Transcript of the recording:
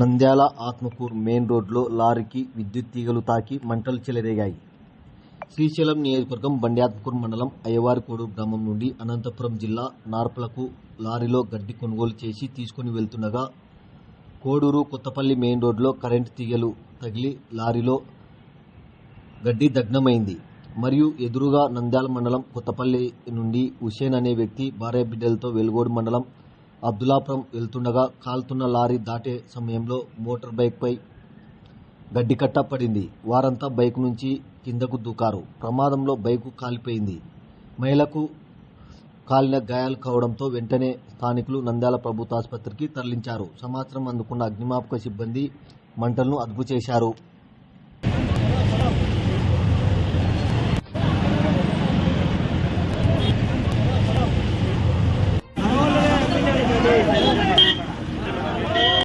Nandyal Atmakur main రోడ్లో లారీకి విద్యుత్ తీగలు తాకి మంటలు చెలరేగాయి. శ్రీశైలం నియోజకవర్గం బండ్యాత్మకూరు మండలం అయ్యవారికోడు గ్రామం నుండి అనంతపురం జిల్లా నార్పలకు లారీలో గడ్డి కొనుగోలు చేసి తీసుకుని వెళ్తుండగా కోడూరు కొత్తపల్లి మెయిన్ రోడ్లో కరెంటు తీగలు తగిలి లారీలో గడ్డి దగ్నమైంది మరియు ఎదురుగా నంద్యాల మండలం కొత్తపల్లి నుండి హుసేన్ అనే వ్యక్తి భార్య బిడ్డలతో వెలుగోడు మండలం అబ్దులాపురం వెళ్తుండగా కాలుతున్న లారీ దాటే సమయంలో మోటార్ బైక్పై గడ్డికట్ట పడింది. వారంతా బైక్ నుంచి కిందకు దూకారు. ప్రమాదంలో బైకు కాలిపోయింది. మహిళకు కాలిన గాయాలు కావడంతో వెంటనే స్థానికులు నంద్యాల ప్రభుత్వ ఆసుపత్రికి తరలించారు. సమాచారం అందుకున్న అగ్నిమాపక సిబ్బంది మంటలను అదుపు చేశారు